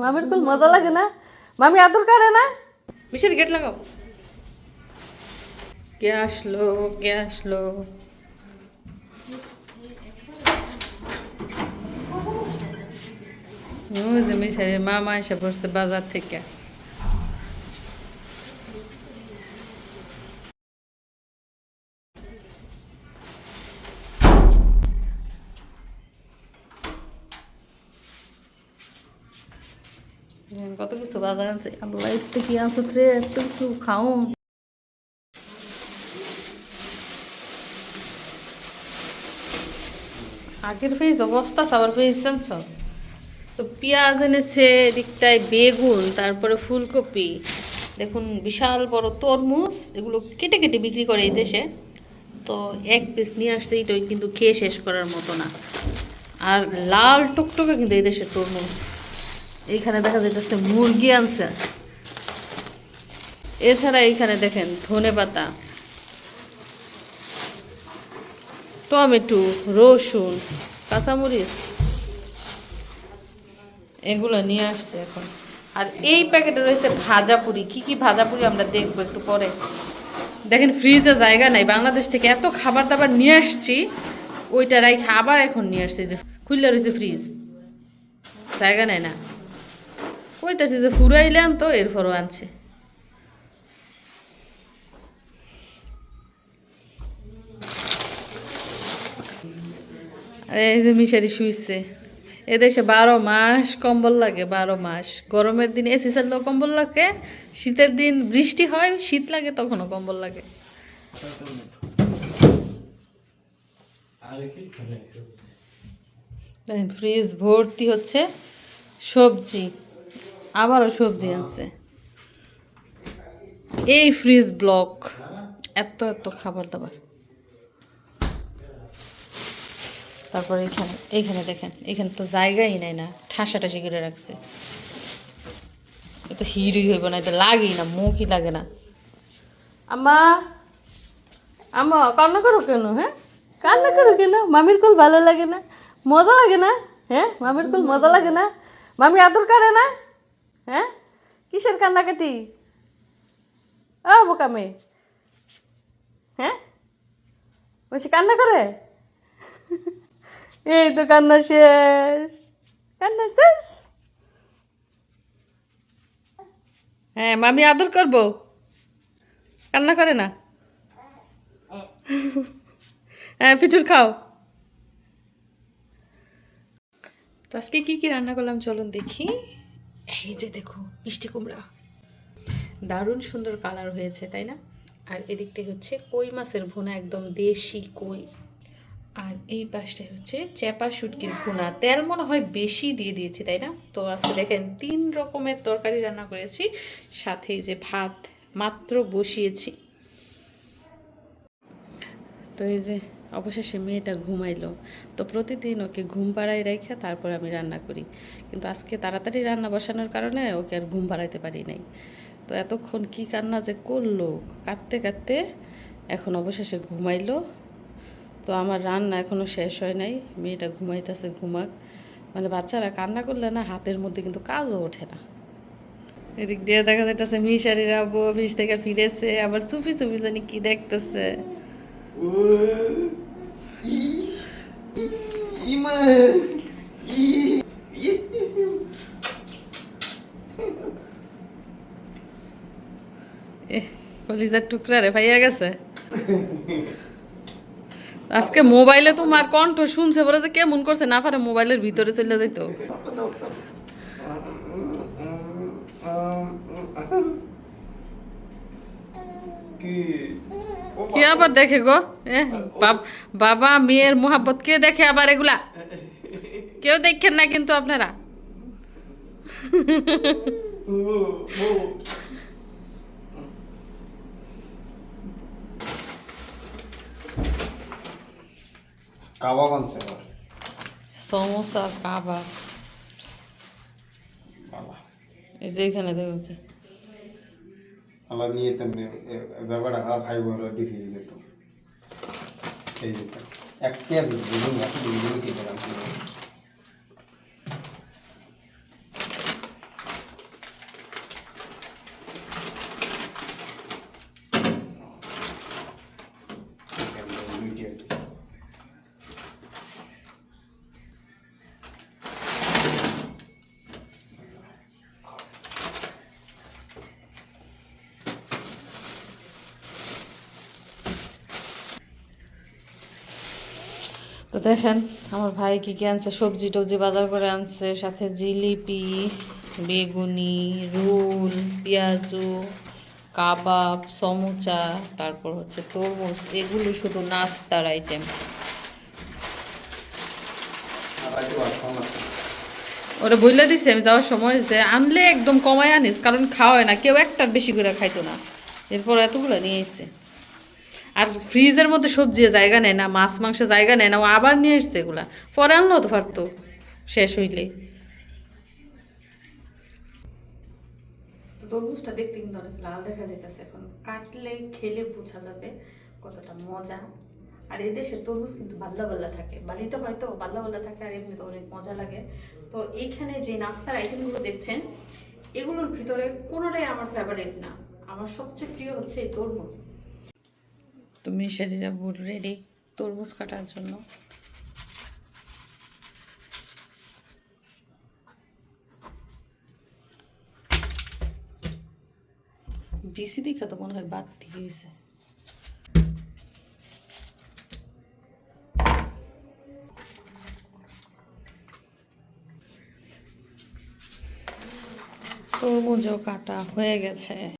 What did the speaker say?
মামির কুল মজা লাগে না? মামি আদর করে না? মিশের গেট লাগাও। কে আসলো কে আসলো? ওই যে মিশারি মামা এসে পড়ছে বাজার থেকে। কত কিছু বাজার আনছে আল্লাহ এত কি আনছো রে এত কিছু আগের পেজ অবস্থা জানছ তো পেঁয়াজ এনেছে এদিকটায় বেগুন তারপরে ফুলকপি দেখুন বিশাল বড় তরমুজ এগুলো কেটে কেটে বিক্রি করে এই দেশে তো এক পিস নিয়ে আসছে এইটাই কিন্তু খেয়ে শেষ করার মতো না আর লাল টকটকে কিন্তু এই দেশের তরমুজ এইখানে দেখা যাইতেছে মুরগি আনছে। এছাড়া এইখানে দেখেন ধনে পাতা, টমেটো, রসুন, কাঁচামরিচ, এগুলো নিয়ে আসছে এখন। আর এই প্যাকেটে রয়েছে ভাজা পুরি। কি কি ভাজা পুরি আমরা দেখব একটু পরে। দেখেন ফ্রিজে জায়গা নাই। বাংলাদেশ থেকে এত খাবার দাবার নিয়ে আসছি, ওইটা রাইখে আবার এখন নিয়ে আসছি যে খুললে রয়েছে ফ্রিজ। জায়গা নেই না। কইতেছি যে ফুরাইলে আনতো এরপরও আনছে। এই যে মিশারি শুইছে। এদেশে বারো মাস কম্বল লাগে, বারো মাস। গরমের দিন এসি চাললেও কম্বল লাগে, শীতের দিন বৃষ্টি হয়, শীত লাগে তখনও কম্বল লাগে। ফ্রিজ ভর্তি হচ্ছে সবজি। আবারও সবজি আনছে। এই ফ্রিজ ব্লক এত এত খাবার দাবার তারপরে এখানে এইখানে দেখেন, এখানে তো জায়গাই নাই না ঠাসা ঠাসি করে রাখছে। এটা হিরই হইব না এটা লাগেই না, মুখই লাগে না। আম্মা আম্মা, কান্না করো কেন হ্যাঁ? কান্না করো কেন? মামির কুল ভালো লাগে না, মজা লাগে না হ্যাঁ? মামির কুল মজা লাগে না, মামি আদর করে না? হ্যাঁ? কিসের কান্নাকাটি? ও বোকামে হ্যাঁ? বলছি, কান্না করে? এই তো কান্না শেষ। কান্না শেষ? হ্যাঁ মামি আদর করব? কান্না করে না? হ্যাঁ পিঠুর খাও। তো আজকে কী কি রান্না করলাম চলুন দেখি। এই যে দেখো, মিষ্টি কুমড়া। দারুণ সুন্দর কালার হয়েছে, তাই না? আর এদিকটাই হচ্ছে কই মাছের ভুনা, একদম দেশি কই। আর এই পাশটায় হচ্ছে চেপা শুটকির ভুনা। তেল মনে হয় বেশি দিয়ে দিয়েছি, তাই না? তো আজকে দেখেন, তিন রকমের তরকারি রান্না করেছি, সাথে যে ভাত মাত্র বসিয়েছি। তো এই যে অবশেষে মেয়েটা ঘুমাইলো। তো প্রতিদিন ওকে ঘুম পাড়াই রেখে তারপর আমি রান্না করি। কিন্তু আজকে তাড়াতাড়ি রান্না বসানোর কারণে ওকে আর ঘুম পাড়াইতে পারি নাই। তো এতক্ষণ কি কান্না যে করল? কাঁদতে কাঁদতে এখন অবশেষে ঘুমাইলো। তো আমার রান্না এখনও শেষ হয় নাই। মেয়েটা ঘুমাইতেছে, ঘুমাক। মানে বাচ্চারা কান্না করলে না হাতের মধ্যে কিন্তু কাজও ওঠে না। এদিক দিয়ে দেখা যাইতেছে মিশারিরা অফিস থেকে ফিরেছে, আবার চুপি চুপি জানি কি দেখতেছে। এ কলিজার টুকরা রে ভাইয়া গেছে। আজকে মোবাইলে তোমার কণ্ঠ শুনছে বলে যে কেমন করছে, না পারে মোবাইলের ভিতরে চলে যাইতো। কি? কি আবার দেখে গো? বাবা মেয়ের মোহাব্বত কে দেখে আবার এগুলা? কেউ দেখেন না কিন্তু আপনারা? কাবাব আনছে সমোসা কাবাব। বাবা। এই যে এখানে দেখো কি। আল্লাহ নিয়ে তেমনি জায়গাটা আর বোন আর ডিফি যেত। এই যেত একটা দুজন রাখি দুজন কি করলাম তো দেখেন, আমার ভাই কি কি আনছে? সবজি টবজি বাজার করে আনছে, সাথে জিলিপি, বেগুনি, রোল, পেঁয়াজু, কাবাব, সমুচা, তারপর হচ্ছে তরমুজ, এগুলো শুধু নাস্তার আইটেম ওরা বইলে দিছে, আমি যাওয়ার সময় যে আনলে একদম কমায় আনিস, কারণ খাওয়ায় না, কেউ একটার বেশি করে খাইতো না। এরপর এতগুলো নিয়ে এসছে আর ফ্রিজের মধ্যে সবজি জায়গা নেয় না, মাছ মাংস জায়গা নেয় না, ও আবার নিয়ে এসছে এগুলা। পরে আনলেও তো পারতো শেষ হইলে। তরমুজটা দেখতে কিন্তু অনেক লাল দেখা যাইতেছে এখন। কাটলে খেলে বোঝা যাবে কতটা মজা। আর এই দেশের তরমুজ কিন্তু বাল্লা বাল্লা থাকে। বালিতে হয়তো বাল্লা বাল্লা থাকে আর এমনিতে অনেক মজা লাগে। তো এইখানে যে নাস্তার আইটেমগুলো দেখছেন, এগুলোর ভিতরে কোনোটাই আমার ফেভারিট না। আমার সবচেয়ে প্রিয় হচ্ছে এই তরমুজ। তুমি সেদিনা বুট রেডি তরমুজ কাটার জন্য। বেশি দেখা তো মনে হয় বাদ দিয়ে হয়েছে। তরমুজও কাটা হয়ে গেছে।